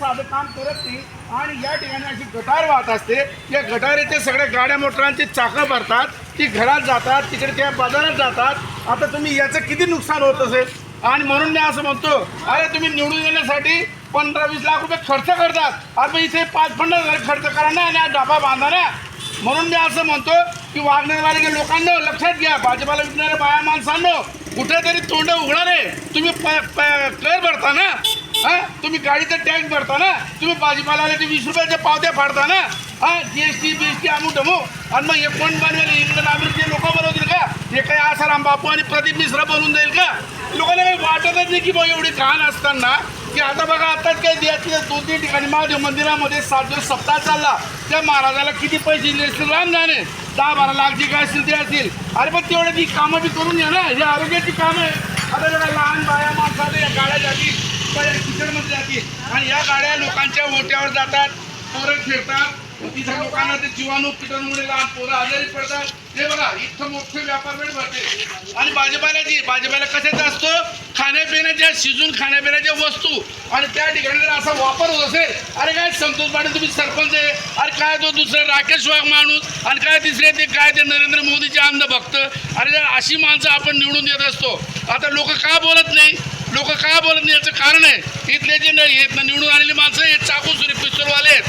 साधं काम करत नाही. आणि या ठिकाणी अशी गटार वाहत असते. या गटारीचे सगळ्या गाड्या मोटरांची चाकं भरतात. ती घरात जातात तिकडे त्या बाजारात जातात. आता तुम्ही याचं किती नुकसान होत असेल? आणि म्हणून मी असं म्हणतो अरे तुम्ही निवडून येण्यासाठी पंधरा वीस लाख रुपये खर्च करतात. आता इथे पाच पन्नास हजार खर्च करा ना आणि हा डाबा बांधा ना. म्हणून मी असं म्हणतो की वागणेवाले लोकांना लक्षात घ्या भाजपाला विकणाऱ्या बाया माणसांनो कुठेतरी तोंड उघडा रे. तुम्ही प- कर भरता ना. हा? तुम्ही गाडीचा टँक भरता ना? तुम्ही भाजीपाला ते वीस रुपयाच्या पावत्या फाडता ना? हा? G S T B S T Amu टमू आणि मग हे कोण बनवेल? इंग्लंड अमेरिके लोक बनवतील का? हे काही आसाराम बापू आणि प्रदीप मिश्रा बनवून देईल का? लोकांना काही वाटतच नाही की बा एवढी घाण असताना की आता बघा आताच काही द्यायची दोन तीन ठिकाणी महादेव मंदिरामध्ये सात दिवस सप्ताह चालला. त्या महाराजाला किती पैसे दिले असतील राम जाणे दहा बारा लाख जे काय असतील ते असतील. अरे पण तेवढ्या ती कामं बी करून घ्या ना. हे आरोग्याची कामं आहे आता जरा लहान बाया माणसाला या गाड्या जाती किचडमध्ये जातील आणि या गाड्या लोकांच्या ओट्यावर जातात पोरं फिरतात. तिथं लोकांना ते जीवाणू किटाणूमुळे लहान पोरं आजारी पडतात. हे बघा इथं मोठे व्यापार वेळ भरते. आणि भाजीपाल्याची भाजीपाला कशाचा असतो? खाण्यापिण्याच्या शिजून खाण्यापिण्याच्या वस्तू. आणि त्या ठिकाणी जर असा वापर होत असेल अरे काय संतोष पाटील तुम्ही सरपंच आहे. अरे काय तो दुसरा राकेश वाघ माणूस. आणि काय तिसरे ते काय ते नरेंद्र मोदीचे अंधभक्त. अरे जर अशी माणसं आपण निवडून देत असतो आता लोक का बोलत नाही? लोक का बोलत नाही? याचं कारण आहे. इथले जे नाही निवडून आलेली माणसं हे चाकूसुरी पिस्तूलवाले आहेत.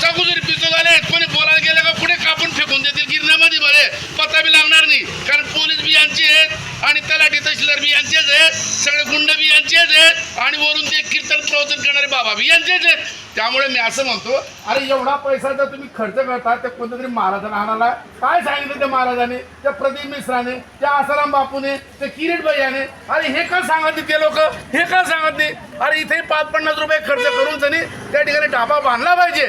चाकूसुरी पिस्तूलवाले आहेत. कोणी बोलायला गेलं का? कुठे कापून फेकून देतील? गिरण्यामध्ये बरे. पत्ता बी लागणार नाही. कारण पोलीस बी यांची आहेत आणि तलाठी तहसीलदार बी यांची आहेत. सगळे गुंड बी यांचेच आहेत आणि वरून ते कीर्तन प्रवचन करणारे बाबा बी यांचेच आहेत त्यामुळे मी असं म्हणतो अरे एवढा पैसा जर तुम्ही खर्च करता त्या कोणत्या तरी महाराजांना आणाला काय सांगितलं त्या महाराजाने? त्या प्रदीप मिश्राने त्या आसाराम बापूने त्या किरीट भैयाने? अरे हे का सांगत नाही ते लोक? हे का सांगत नाही? अरे इथे पाच पन्नास रुपये खर्च करून त्यांनी त्या ठिकाणी ढाबा बांधला पाहिजे.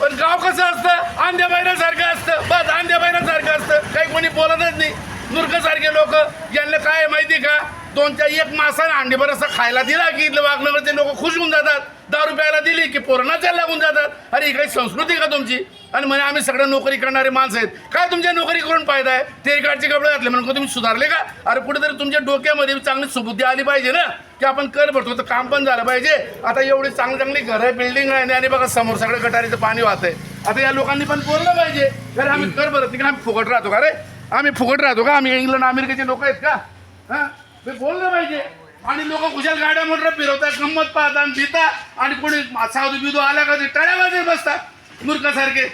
पण गाव कसं असतं? आंध्या बैरासारखं असतं. बस आंध्या बैरासारखं असतं. काही कोणी बोलतच नाही. मूर्खसारखे लोक. यांना काय आहे माहिती का? दोनच्या एक मासाला अंडीभर असं खायला दिला की इथलं वागण्यावरचे लोक खुश होऊन जातात. दारू प्यायला दिली की पोरणाच्या लागून जातात. अरे ही काही संस्कृती का तुमची? आणि म्हणे आम्ही सगळं नोकरी करणारे माणसं आहेत. काय तुमच्या नोकरी करून फायदा आहे? ते काढचे कपडे घातले म्हणून का तुम्ही सुधारले का? अरे कुठेतरी तुमच्या डोक्यामध्ये चांगली सुबुद्धी आली पाहिजे ना की आपण कर भरतो. तर काम पण झालं पाहिजे. आता एवढी चांगली चांगली घरं बिल्डिंग आहे आणि बघा समोर सगळं गटारीचं पाणी वाहत आहे. आता या लोकांनी पण बोललं पाहिजे. अरे आम्ही कर भरत नाही का आम्ही फुकट राहतो का रे? आम्ही फुकट राहतो का? आम्ही इंग्लंड अमेरिकेचे लोक आहेत का? हा? ते बोललं पाहिजे. आणि लोक कुशल गाड्या मोटर फिरवतात गंमत पाहतात आणि भीता. आणि कोणी साधू बिधू आला का ते टाळ्या बसतात. मूर्खासारखे